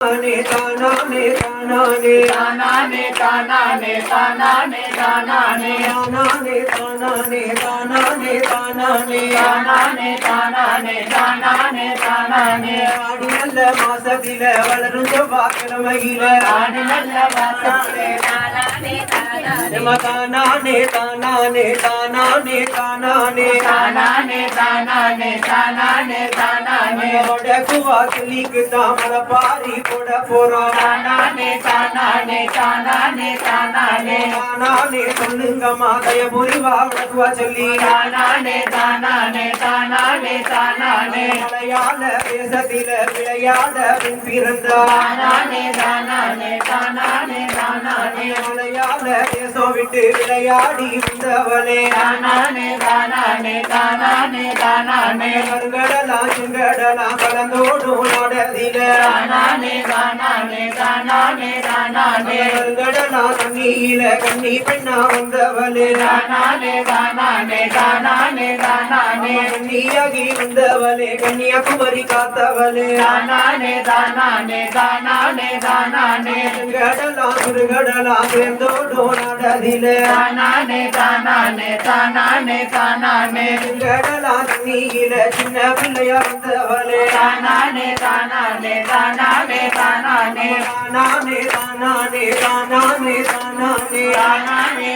தானே தானானே தானானே தானானே தானானே தானானே தானானே தானானே தானானே தானானே தானானே தானானே தானானே தானானே தானானே ஆடி நல்ல மாசத்தில வளரும் செவ்வாய்க்கிழமையில ஆடி நல்ல வாசத்திலே தானானே தானானே நம்ம தானானே தானானே தானானே தானானே தானானே தானானே தானானே தானானே நம்மளோட குவா கிளிக்கு தாமர பாரி போட போறோம் தானானே தானானே தானானே தானானே தானானே சொல்லுங்க மாதைய புரிவா உனக்குவா சொல்லி தானானே தானானே தானானே தானானே மலையாள தேசத்தில விளையாட பின் பிறந்தார் தானானே தானானே தானானே தானானே மலையாள தேசம் விட்டு விளையாடி வந்தவளே. தானானே தானானே தானானே தானானே. கருங்கடலாம் செங்கடலாம் கலந்தோடும் நாடதில தானானே தானானே தானானே தானானே கருங்கடலாம் தண்ணியில கண்ணி பெண்ணா வந்தவளே. தானானே தானானே தானானே தானானே கண்ணியாகி வந்தவளே. கன்னியாகுமரி காத்தவளே. தானானே தானானே தானானே தானானே செங்கடலாம் சுடுகடலாம் சேர்ந்தோடும் நாடதில. தானானே தானானே தானானே தானானே செங்கடலாம் தண்ணியில சின்ன பிள்ளையா வந்தவளே. தானானே தானானே தானானே தானானே தானானே தானானே தானானே தானானே தானானே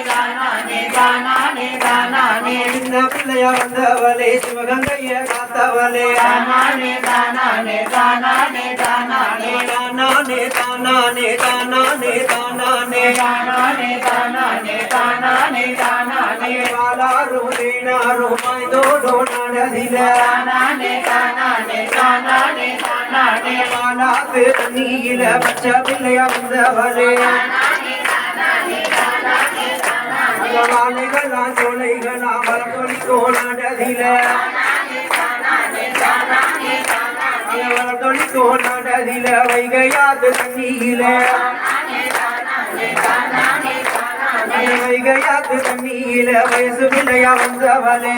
தானானே தானானே தானானே சின்ன பிள்ளையா வந்தவளே சிவகங்கைய காத்தவளே தானானே தானானே தானானே தானானே தானானே தானானே தானானே தானானே தானானே தானானே தானானே தானானே பாலாரும் தேனாரும் மாய்ந்தோடோ நாடதில தானானே தானானே தானானே மாலா திருநீல பச்ச பிள்ளைய வந்தவளே வாழைகளா சோலைகளா மரப்பொழி தோளாடதில மரப்பொழி தோளாடதில வைகையாது தண்ணியில வைகையாத்து தண்ணியில வயசு பிள்ளையா வந்தவளே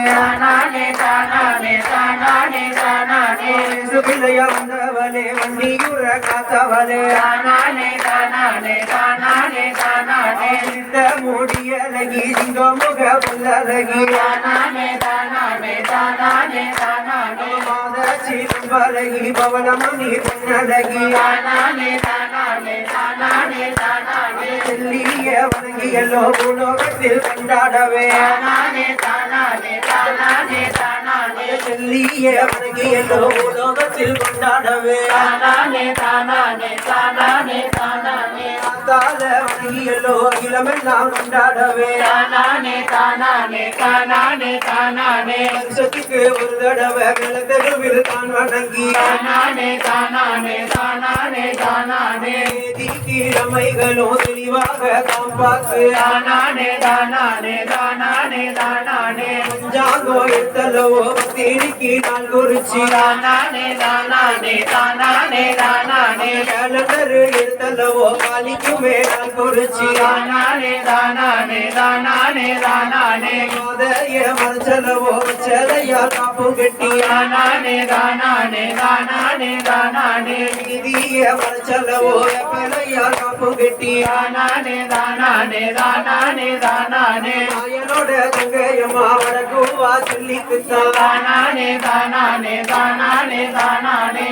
வயசு பிள்ளையா வந்த வந்தவளே வண்டியுற காத்தவளே தானானே தானானே தானானே தானானே. இந்த மூடியழகி சிங்க முக புல்லழகி தானானே தானானே தானானே தானானே. மாதாச்சி பழகி பவனமணி பொன்னழகி தானானே தானானே தானானே தானானே. செல்லிய வணங்கியல்லோ பூலோகத்தில் கொண்டாடவே தானானே தானானே தானானே தானானே. செல்லிய வணங்கியல்லோ பூலோகத்தில் கொண்டாடவே தானானே தானானே தானானே தானானே. காத்தால வணங்கியல்லோ அகிலமெல்லாம் கொண்டாடவே தானானே தானானே தானானே தானானே. வருஷத்துக்கு ஒரு தடவை விளக்கருவில் தான் வணங்கி. தானானே தானானே தானானே தானானே. தேதி கிழமைகளும் தெளிவாக தாம் பார்த்து தானானே தானானே தானானே தானானே. ஜாகோ எத்தலவோ தேடிக்கு நாள் குறிச்சி. தானானே தானானே தானானே தானானே. கேலண்டர் எடுத்தலவோ காலிக்குமே நாள் குறிச்சி. தானானே தானானே தானானே தானானே. மாதைய மறைச்சலவோ செலையா காப்பு கட்டி. தானானே தானானே தானானே தானானே. நீதிய மறைச்சலவோ எப்பலையா காப்பு கட்டி. தானானே தானானே தானானே தானானே. ஆயனோட தங்கையம்மா வடக்குவா சொல்லிக்குத்தான். தானானே தானானே தானானே தானானே.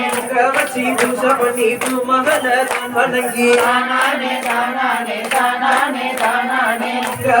வச்சி பூசை பண்ணி பூமகள தான் வணங்கி தானானே தானானே தானானே தானானே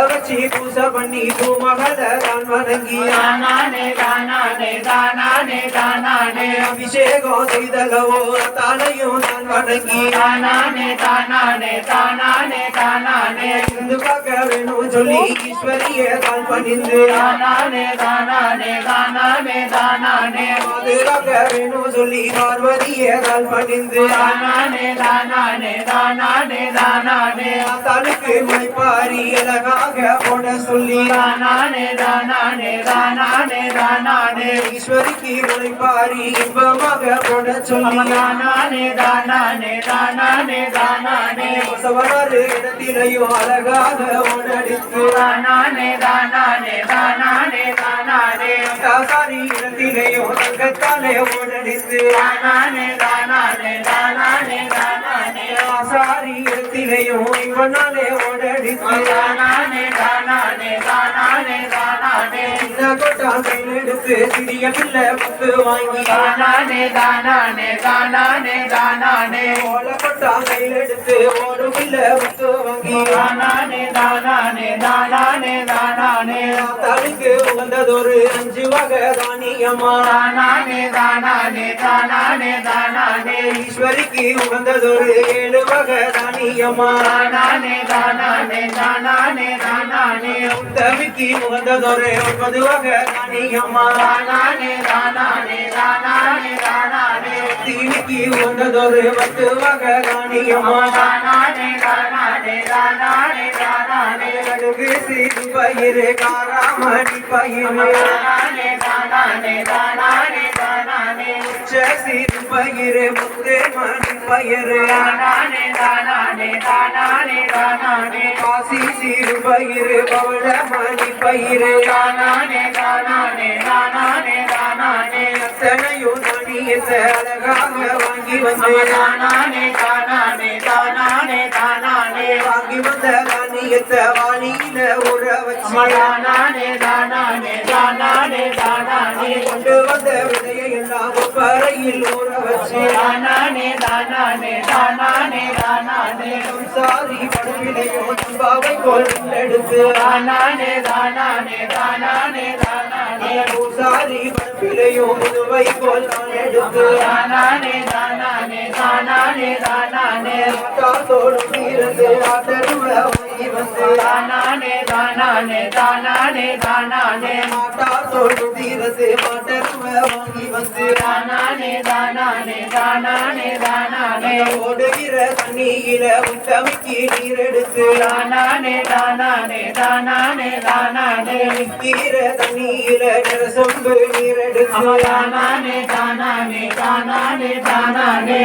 வச்சி பூசை பண்ணி பூமகள தான் வணங்கி தானானே தானானே தானானே தானானே அபிஷேகம் செய்தலவோ தானையும் நான் வணங்கி தானானே தானானே தானானே தானானே இருந்து பார்க்க வேணும் சொல்லி ஈஸ்வரிய தான் பணிந்து தானானே தானானே தானானே தானானே பாதுகாக்க வேணும் சொல்லி பார்வதிய தான் பணிந்து தானானே தானானே தானானே தானானே. தானுக்கு மைப்பாரி அழகாக போட சொல்லி. தானானே தானானே தானானே தானானே. ஈஸ்வரிக்கு உழைப்பாரி இன்பமாக போட சொல்லி. தானானே தானானே தானானே தானானே. சவனாறு இடத்திலையும் அழகாக உடடித்து தானானே தானானே தானானே தானானே. இடத்திலையும் தங்கத்தாலே உடடித்து தானானே தானே தானானே தானானே தானானே. ஆசாரியத்திலையும் இவனாலே ஓடடித்து. தானானே தானானே தானானே தானானே. இந்த கொட்டாசையில் எடுத்து சிறிய பிள்ளை முத்து வாங்கி. தானானே தானானே தானானே தானானே. ஓல கொட்டாசையில் எடுத்து ஒரு பிள்ளை முத்து வாங்கி. தானானே தானானே தானானே தானானே. தாளுக்கு உகந்ததொரு அஞ்சு வகை தானியமா. தானானே தானானே தானானே ஈஸ்வரிக்கு உகந்ததொரு ஏழு வகை தானியம்மா தானானே தானானே தானானே தானானே. உத்தமிக்கு உகந்ததொரு ஒன்பது வகை தானியம்மா தானானே தானானே தானானே தானானே. தீனிக்கு உகந்ததொரு பத்து வகை தானியம்மா தானானே தானானே தானானே தானானே. கடுகு சீது பயிறு காராமணி பயிறு. தானானே தானானே தானானே. சீது பயிறு முத்து மணி பயிறு தானானே தானானே தானானே தானானே. காசி சீது பயிறு பவள மணி பயிறு தானானே தானானே தானானே தானானே. அத்தனையும் நனியத்தை அழகாக வாங்கி வந்தேன். தானானே தானானே தானானே தானானே. வாங்கி வந்த தானியத்தை வாளியில ஊற வச்சு. தானானே தானானே தானானே தானானே. கொண்டு வந்த எல்லாம் பறையில் ஊற வச்சு. தானானே தானானே தானானே தானானே. சாரி படுவிலையோ நம்பாவை போல் எடுத்து தானானே தானானே தானானே. தானானே சாரி படுவிலையோ முதுவை போல் எடுத்து தானானே தானானே தானானே தானானே. காத்தோடு தீர்ந்து ஆதரவ வாங்கி வந்து தானானே தானானே தானானே. தானானே காத்தோடு தீர்ந்து ஆதரவ வாங்கி வந்து. தானானே தானானே தானானே தானானே. ஓடுகிற தண்ணியில உத்தமிக்கு நீர் எடுத்து தானானே தானானே தானானே தானானே. கீர தண்ணியில சொம்பு நீர் எடுத்து தானானே தானானே தானானே தானானே.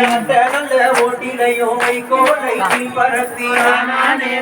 நல்ல ஓட்டிலையும் வைகோலை பரத்தி தானானே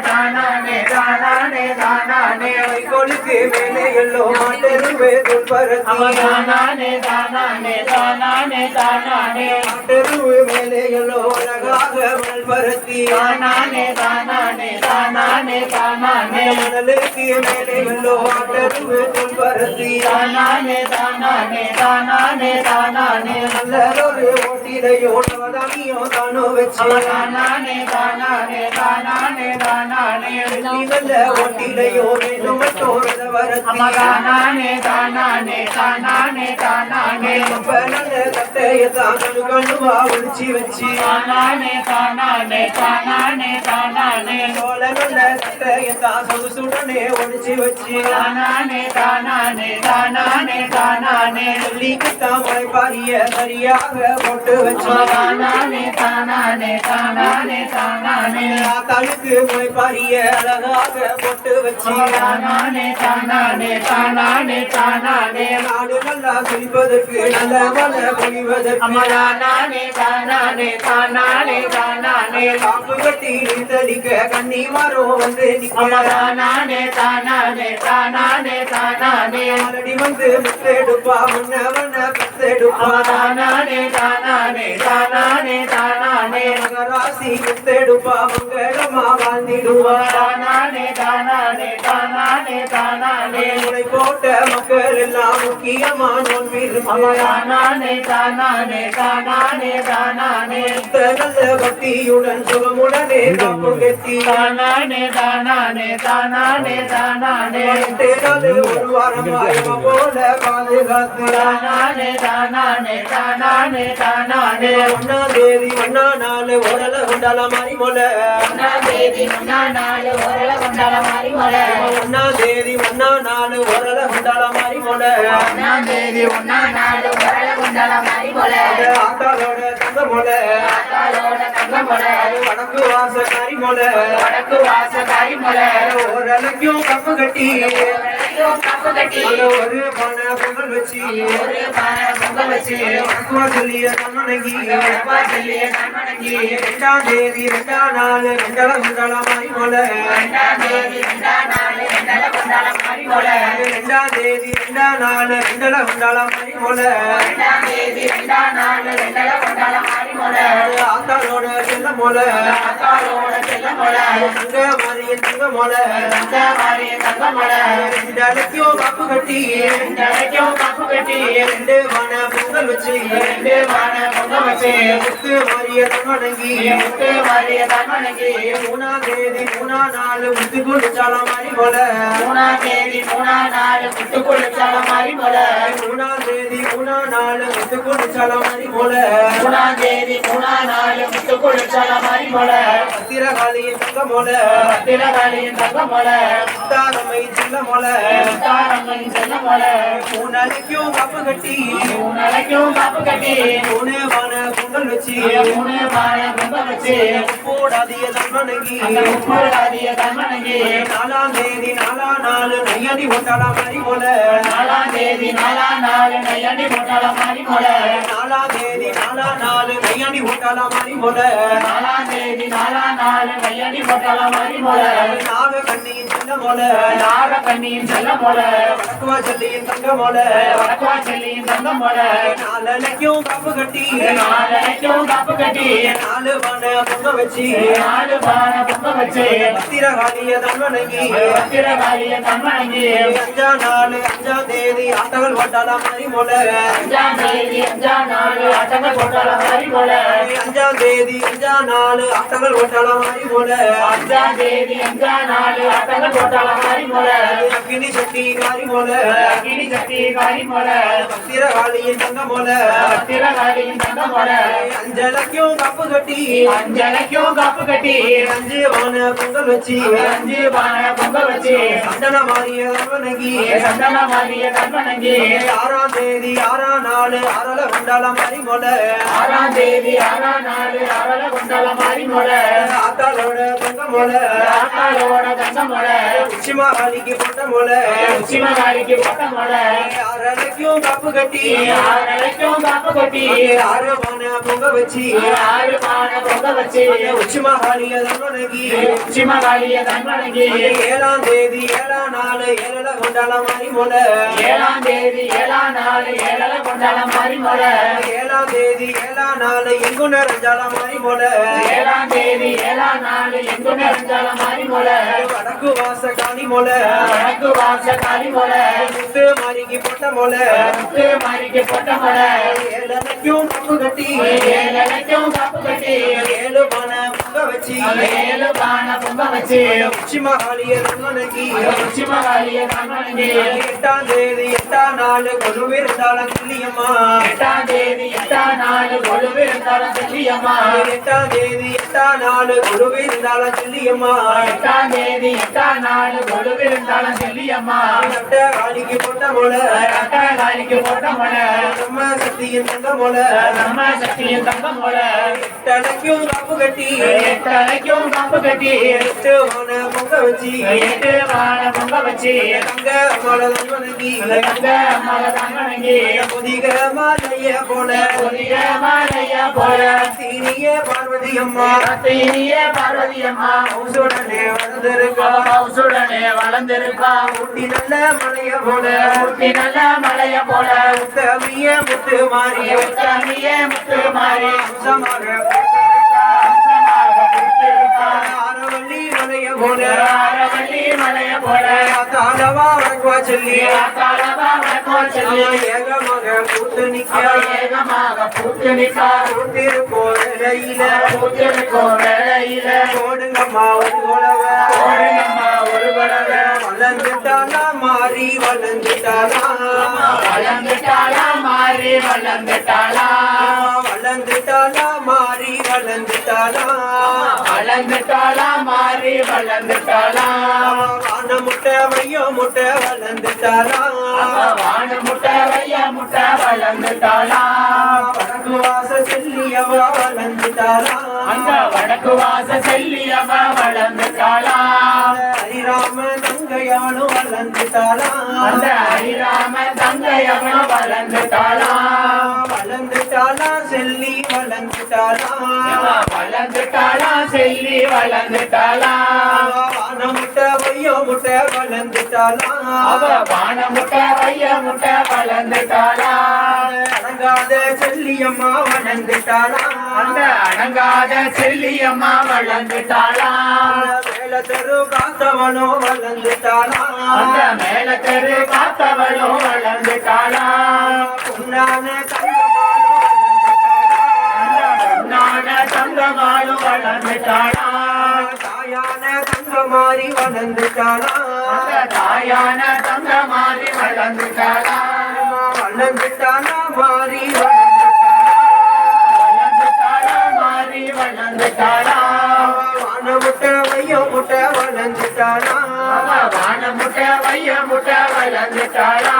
தானானே தானானே தானானே வைகோலுக்கு மேலே எல்லோ மாட்டருவே பரத்தி தானானே தானானே தானானே தானானே மாட்டருவு மேலே எல்லோ அழகாக மணல் பரத்தி தானானே தானானே தானானே தானானே மணலுக்கு மேலே எல்லோ மாட்டருவு பரத்தி தானானே தானானே தானானே தானானே நல்லதொரு ஓட்டிலையோ நவதானியோ தானோ வச்சு தானானே தானானே தானானே தானானே நீ நல்ல ஓட்டிலையோ வேண்டும் மட்டும் வரத்தி தானானே தானானே தானானே. தானானே அப்ப நல்ல கட்டையத்தான் கண்ணு கண்ணுவா ஒளிச்சு வச்சு தானானே. தானானே தானானே தானானே சோழ நல்ல கட்டையத்தான் சொகுசுடனே ஒளிச்சு வச்சு தானானே தானானே தானானே தானானே சொல்லிக்கிட்டான் முளைப்பாரிய சரியாக போட்டு வச்சு தானானே தானானே தானானே தானானே தழுக்கு முளைப்பாரிய அழகாக போட்டு வச்சு. தானானே தானானே தானானே தானானே நாடு நல்லா செழிப்பதற்கு நல்ல மழை பொழிவதற்கு தானானே தானானே தானானே தானானே காப்பு கட்டி நீந்தடிக்க கண்ணி மரம் வந்து நிக்க தானானே தானானே தானானே தானானே ஆல்ரெடி வந்து முத்தெடுப்பா முன்னவன பெத்தெடுப்பா தானானே தானானே தானானே தானானே மகராசி முத்தெடுப்பா மங்களமா வாழ்ந்திடுவா தானானே தானானே தானானே தானானே உனை போட்ட மக்கள் எல்லாம் முக்கியமா நோன்பிருப்பா தானானே தானானே தானானே நல்ல பக்தியுடன் சுகமுடனே காப்பு கட்டி தானானே தானானே தானானே தானானே தேடாது ஒரு வாரமாய் அவ போல பாதுகாத்து தானானே தானானே தானானே தானானே ஒன்னா தேதி ஒன்னா நாள் உடல உண்டால மாறி நாள் கொண்டாட மாறி மொழ. ஒன்னா தேதி ஒன்னா நாள் உடல உண்டால மாறி மொல ஒன்னாம் தேதி ஒன்னா நாள் ஓரள கொண்டாட மாறி மொழ ஆத்தாளோட தங்க மொல ஆத்தாளோட தங்க மொழ வடக்கு வாச கறி மொல வடக்கு வாச காரி மொழ ஓரளக்கும் கப்பு கட்டி. கப்பு கட்டி. ஒரு பானை பொங்கல் வச்சு. ஒரு பானை பொங்கல் வச்சு. வடக்குவா சொல்லிய கண்ணனங்கி அப்பா சொல்லிய கண்மணங்கி ரெண்டாம் தேதி ரெண்டாம் நாள் ரெண்டல குண்டல மாறி மொல ரெண்டாம் தேதி ரெண்டாம் நாள் ரெண்டாம் தேதி ரெண்டாம் நாள் ரெண்டல குண்டல மாறி மொல ரெண்டாம் தேதி ரெண்டாம் நாள் ரெண்டல மொழ ஆத்தாளோட செல்ல மொல ஆத்தாளோட செல்ல மொழ தங்க மாறிய தங்க மொழ தங்க மாறிய தங்க மொழ ரெண்டு அலக்கியும் காப்பு கட்டி. தலைக்கும் கப்பு கட்டி. ரெண்டு மன பொங்கல் வச்சு. ரெண்டு வான பொங்க வச்சு. முத்து மாறிய தங்கடங்கி முத்து மாறிய தன்மனைக்கு மூணாம் தேதி மூணா நாலு முத்து குளிச்சாலம் மாறி போல. மூணாம் தேதி மூணாம் நாள் முத்து குளிச்சால மாதிரி மொழ மூணாம் தேதி மூணா நாலு முத்து குளிச்சாலம் மாறி போல. மூணாம் தேதி மூணாம் நாள் முத்து குளிச்சால மாதிரி மொழ. பத்திரகாளியின் தங்க மொழ. திலகாளியின் தங்க மொழ. முத்தாரம்மை சின்ன மொழ. முத்தாரம்மன் செல்ல மொழ. மூணு அலக்கியும் காப்பு கட்டி. கட்டி பொங்கல் வச்சு. வான தங்கடங்கி அந்த முப்பதாதிய தன்மனைக்கு நாலாம் தேதி நாலாம் நாலு நையடி ஒட்டாலாம் மாறி போல. நாலாம் தேதி நாலாம் நாள் நையாண்டி போட்டால மாதிரி மொழ நாலாம் தேதி நாலாம் நாலு நையடி ஒட்டாலாம் மாறி போல. நாலாம் தேதி நாலாம் நாள் நையாண்டி போட்டால மாதிரி மொழ நாக கண்ணியின் சின்ன மொழ நாக கண்ணியின் செல்ல மொழ வடக்குவா செல்லியின் தங்க மொழ வடக்குவா செல்லியின் தங்க மொழ நாலனைக்கும் காப்பு கட்டி. நாளைக்கும் காப்பு கட்டி. நாலு மன பொங்க வச்சு. நாலு பான பொங்க வச்சு. அஞ்சா நாலு தேதி ஆட்டங்கள் அஞ்சாம் தேதி அட்டங்கள் போட்டால மாதிரி மொழ அஞ்சாம் தேதி அஞ்சாம் நாலு ஆட்டங்கள் அஞ்சாம் தேதி மாதிரி சக்தி காரி சக்தி காரி தங்க தங்க அஞ்சலக்கும் கப்பு கட்டி. அஞ்சலைக்கும் காப்பு கட்டி அஞ்சு வான பொங்கல் வச்சு அஞ்சு வான பொங்கல் வச்சு. சந்தன மாறிய தவனகி சந்தன மாறிய கண்மணங்கி. ஆறாம் தேதி ஆறாம் நாள் அரள கொண்டால மாறி மொழ ஆறாம் தேதி ஆறாம் நாள் அரள கொண்டால மாறி மொழ ஆத்தாளோட தங்க மொழ ஆத்தாளோட தங்க மொழ உச்சிமாகாளிக்கு போட்ட மொழ உச்சிமகாரிக்கு போட்ட மொழ அரளைக்கும் காப்பு கட்டி. ஆறலைக்கும் காப்பு கட்டி. ஆறு வான பொங்க வச்சு. ஆறு பான பொங்க வச்சு. உச்சிமகாலிய கண்மணங்கி ஏழாம் தேதி ஏழாம் நாலு ஏழல கொண்டால மாறி மொழ. ஏழாம் தேதி ஏழாம் நாள் ஏழல கொண்டால மாறி மொழ. ஏழாம் தேதி ஏழாம் நாலு எங்கு நிறைஞ்சால மாறி ஏழாம் தேதி ஏழாம் நாள் எங்கு நிறைஞ்சால மாறி வடக்கு வாச மொழ. வடக்கு வாச காளி முத்து மாறிக்கு போட்ட மொழ. முத்து மாறிக்கு பொட்ட மொழ. ஏழனைக்கும் கப்பு கட்டி. ஏழலைக்கும் காப்பு கட்டி. வச்சு ஏழு பான பொங்க வச்சு உச்சி மகாளிய தன்மனகி உச்சிமகாலிய கண்மணங்கி எட்டாம் தேதி எட்டாம் தேதி எட்டாம் நாள் கொழுவிருந்தாலும் செல்லியம்மா. எட்டாம் தேதி எட்டாம் தேதி நாள் கொழுவிருந்தாலும் போட்ட மொழ போட்ட மொழ நம்ம சக்தியின் தங்க மொழ நம்ம சக்தியின் தங்க மொழ எட்டனைக்கும் கப்பு கட்டி எட்டரைக்கும் காப்பு கட்டி பொங்க வச்சு எட்டு வான பொங்க வச்சு தங்க மொழ தன்மனகி தங்க மல தங்கணங்கி புதிக மாலைய போல புதிய மாலையா போல. சீனிய பார்வதி அம்மா தீனிய பார்வதி அம்மா உசுடனே வளர்ந்திருக்கா. உசுடனே வளர்ந்திருக்கா. ஊட்டி நல்ல மலைய போல. ஊட்டி நல்ல மலைய போல. உத்தமிய முத்து மாறிய உத்தமியே முத்து மாறி. அம்சமாக பிடித்திருக்கா. ஆரவள்ளி மலைய போல. ஆரவள்ளி மலைய போல. தாளவா சொல்லி சொல்லி ஏகமாக நிக்க ஏகமாக பூத்து ஓடுங்கம்மா ஒரு ஓடுங்கம்மா ஒரு மாறி வளர்ந்துட்டாளா? மாறி வளர்ந்துட்டாளா? மாறி வளர்ந்துட்டானா வளர்ந்துட்டாளா மாறி வளர்ந்துட்டாளா வான முட்டை மையோ முட்டை வளர்ந்துட்டானா வான முட்டை வைய முட்டை வளர்ந்துட்டாளா வடக்கு வாச செல்லியவா வளர்ந்துட்டானா அந்த வடக்கு வாச செல்லியவ வளர்ந்துட்டாளா ஹரிராம தங்கையானும் வளர்ந்துட்டானா அந்த ஹரிராம தங்கையவனும் வளர்ந்துட்டாளா வளர்ந்துட்டானா செல்லி வளர்ந்துட்டானா வளர்ந்துட்டாளா செல்லி வளர்ந்துட்டாளா. வான முட்டை மையோ முட்டை வளர்ந்துட்டானா அவ வான முட்டை வைய முட்டை வளர்ந்துட்டாளா. அடங்காத செல்லியம்மா வளர்ந்துட்டாளா. அந்த அடங்காத செல்லியம்மா வளர்ந்துட்டாளா. மேல தெரு காத்தவனோ வளர்ந்துட்டாளா. அந்த மேல தெரு காத்தவளும் வளர்ந்துட்டாளா. பொன்னான வளர்ந்துட்டாளா தாயான தங்கமாரி வளர்ந்துட்டாளா அந்த தாயான தங்க மாதிரி வளர்ந்துட்டாளா வளர்ந்துட்டாளா மாறி வளர்ந்துட்டாளா மாறி வளர்ந்துட்டாளா. வான முட்டை வைய முட்டை வளர்ந்துட்டாளா அவ வான முட்டை வைய முட்டை வளர்ந்துட்டாளா